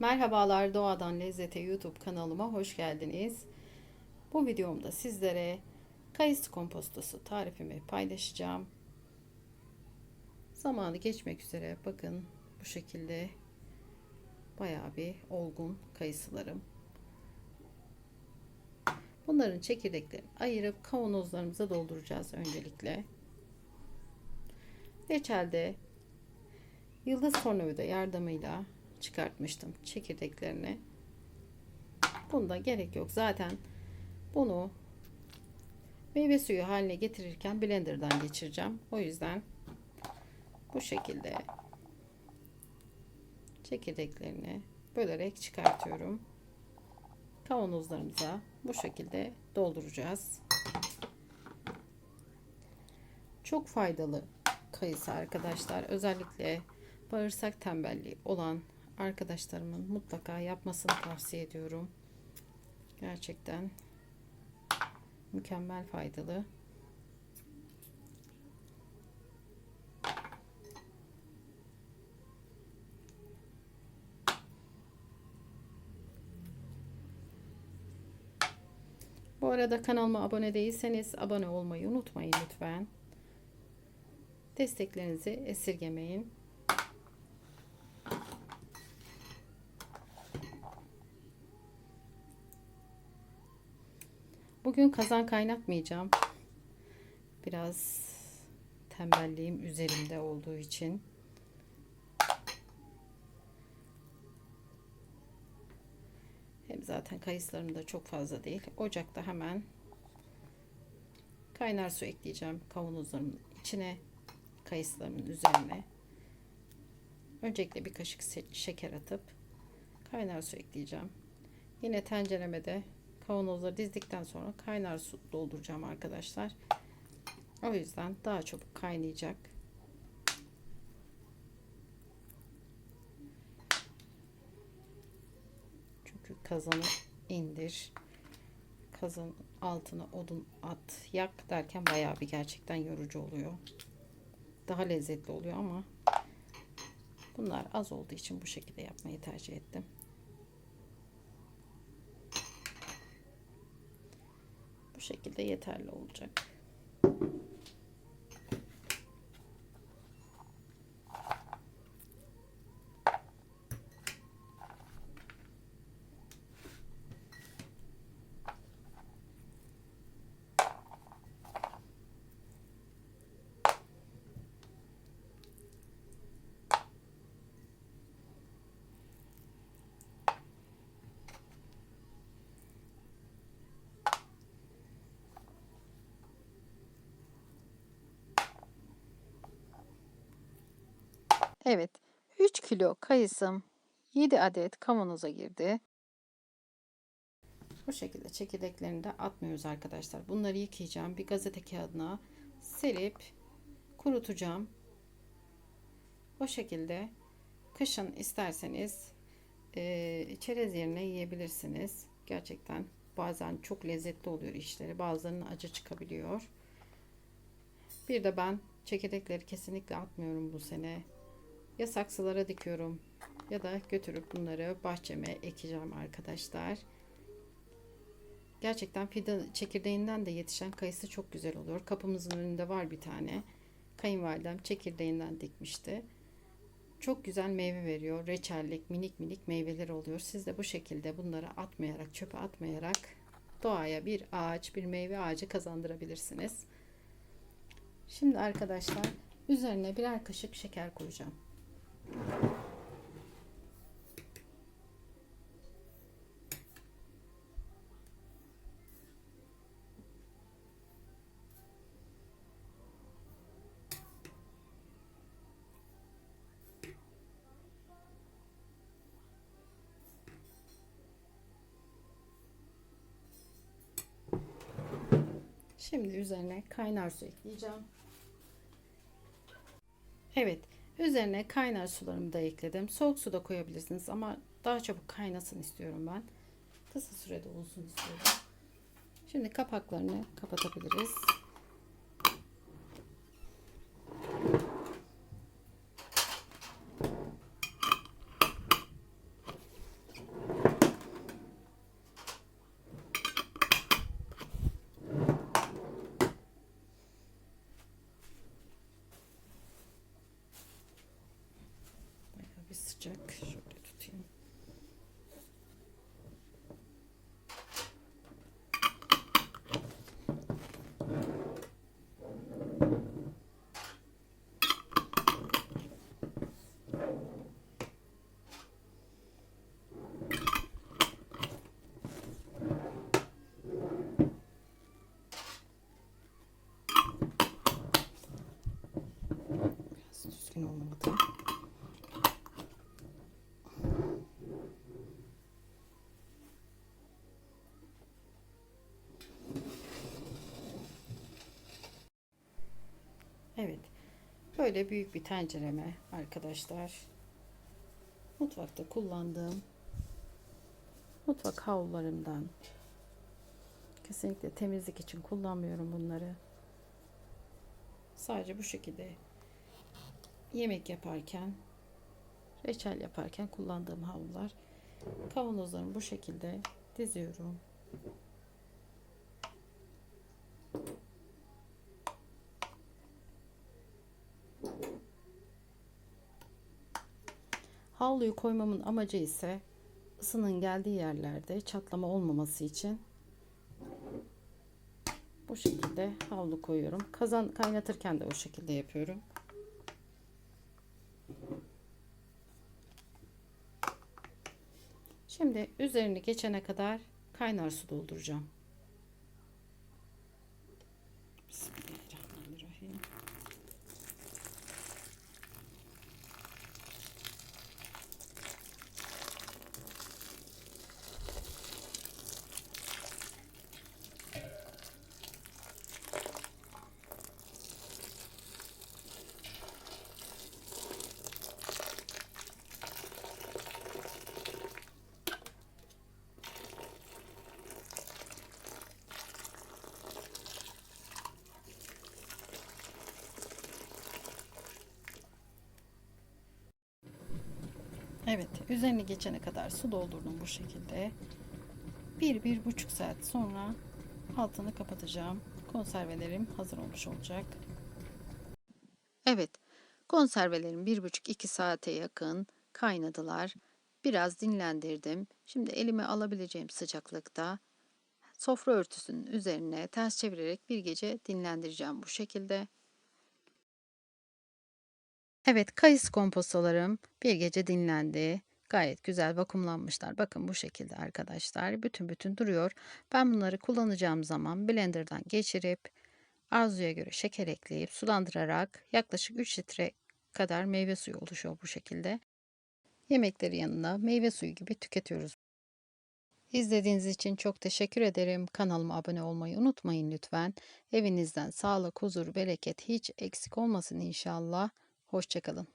Merhabalar Doğadan Lezzete YouTube kanalıma hoş geldiniz. Bu videomda sizlere kayısı kompostosu tarifimi paylaşacağım. Zamanı geçmek üzere bakın bu şekilde bayağı bir olgun kayısılarım. Bunların çekirdeklerini ayırıp kavanozlarımıza dolduracağız öncelikle. Reçelde yıldız tornavida yardımıyla çıkartmıştım çekirdeklerini. Bunda gerek yok. Zaten bunu meyve suyu haline getirirken blenderdan geçireceğim. O yüzden bu şekilde çekirdeklerini bölerek çıkartıyorum. Kavanozlarımıza bu şekilde dolduracağız. Çok faydalı kayısı arkadaşlar. Özellikle bağırsak tembelliği olan arkadaşlarımın mutlaka yapmasını tavsiye ediyorum. Gerçekten mükemmel faydalı. Bu arada kanalıma abone değilseniz abone olmayı unutmayın lütfen. Desteklerinizi esirgemeyin. Bugün kazan kaynatmayacağım. Biraz tembelliğim üzerimde olduğu için. Hem zaten kayısılarım da çok fazla değil. Ocakta hemen kaynar su ekleyeceğim kavanozlarımın içine, kayısılarımın üzerine. Öncelikle bir kaşık şeker atıp kaynar su ekleyeceğim. Yine tencereme de kavanozları dizdikten sonra kaynar su dolduracağım arkadaşlar. O yüzden daha çabuk kaynayacak. Çünkü kazanı indir. Kazan altına odun at, yak derken bayağı bir gerçekten yorucu oluyor. Daha lezzetli oluyor ama bunlar az olduğu için bu şekilde yapmayı tercih ettim. Şekilde yeterli olacak. Evet. 3 kilo kayısım 7 adet kavanoza girdi. Bu şekilde çekirdeklerini de atmıyoruz arkadaşlar. Bunları yıkayacağım. Bir gazete kağıdına serip kurutacağım. O şekilde kışın isterseniz e, çerez yerine yiyebilirsiniz. Gerçekten bazen çok lezzetli oluyor işleri. Bazılarının acı çıkabiliyor. Bir de ben çekirdekleri kesinlikle atmıyorum bu sene ya saksılara dikiyorum ya da götürüp bunları bahçeme ekeceğim arkadaşlar. Gerçekten fidan çekirdeğinden de yetişen kayısı çok güzel oluyor. Kapımızın önünde var bir tane. Kayınvalidem çekirdeğinden dikmişti. Çok güzel meyve veriyor. Reçellik, minik minik meyveler oluyor. Siz de bu şekilde bunları atmayarak, çöpe atmayarak doğaya bir ağaç, bir meyve ağacı kazandırabilirsiniz. Şimdi arkadaşlar üzerine birer kaşık şeker koyacağım. Şimdi üzerine kaynar su ekleyeceğim. Evet, üzerine kaynar sularımı da ekledim. Soğuk su da koyabilirsiniz ama daha çabuk kaynasın istiyorum ben. Kısa sürede olsun istiyorum. Şimdi kapaklarını kapatabiliriz. olacak. Şöyle tutayım. Biraz düzgün olmadı. Evet. Böyle büyük bir tencereme arkadaşlar. Mutfakta kullandığım mutfak havlularımdan kesinlikle temizlik için kullanmıyorum bunları. Sadece bu şekilde yemek yaparken reçel yaparken kullandığım havlular kavanozlarımı bu şekilde diziyorum. Havluyu koymamın amacı ise ısının geldiği yerlerde çatlama olmaması için bu şekilde havlu koyuyorum. Kazan kaynatırken de o şekilde yapıyorum. Şimdi üzerini geçene kadar kaynar su dolduracağım. Evet, üzerini geçene kadar su doldurdum bu şekilde. Bir, bir buçuk saat sonra altını kapatacağım. Konservelerim hazır olmuş olacak. Evet, konservelerim bir buçuk iki saate yakın kaynadılar. Biraz dinlendirdim. Şimdi elime alabileceğim sıcaklıkta sofra örtüsünün üzerine ters çevirerek bir gece dinlendireceğim bu şekilde. Evet, kayısı kompostolarım bir gece dinlendi. Gayet güzel vakumlanmışlar. Bakın bu şekilde arkadaşlar. Bütün bütün duruyor. Ben bunları kullanacağım zaman blenderdan geçirip arzuya göre şeker ekleyip sulandırarak yaklaşık 3 litre kadar meyve suyu oluşuyor bu şekilde. Yemekleri yanında meyve suyu gibi tüketiyoruz. İzlediğiniz için çok teşekkür ederim. Kanalıma abone olmayı unutmayın lütfen. Evinizden sağlık, huzur, bereket hiç eksik olmasın inşallah. Hoşçakalın.